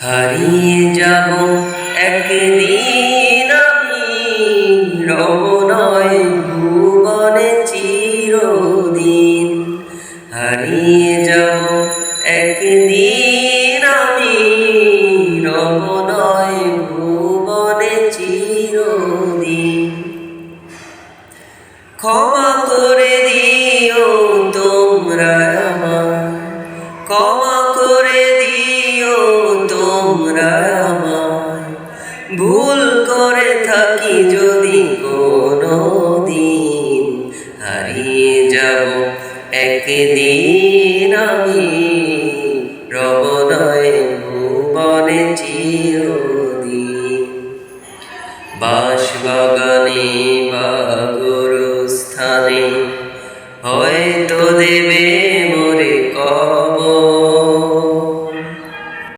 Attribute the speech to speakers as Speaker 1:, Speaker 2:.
Speaker 1: হারিয়ে যাব একদিন আমি। রমণয় ভুবনে চিরদিন। হারিয়ে যাব একদিন আমি। রমণয় ভুবনে চিরদিন। ক্ষমা করে দিও তোমরা আমার। ক্ষমা করে দিও তোমরা ভুল করে থাকি যদি কোনো দিন। হারিয়ে যাব একদিন আমি। রবনয় ভুবনে চিরদিন। বাস বাগানে বা গুরুস্থানে হয়তো দেবে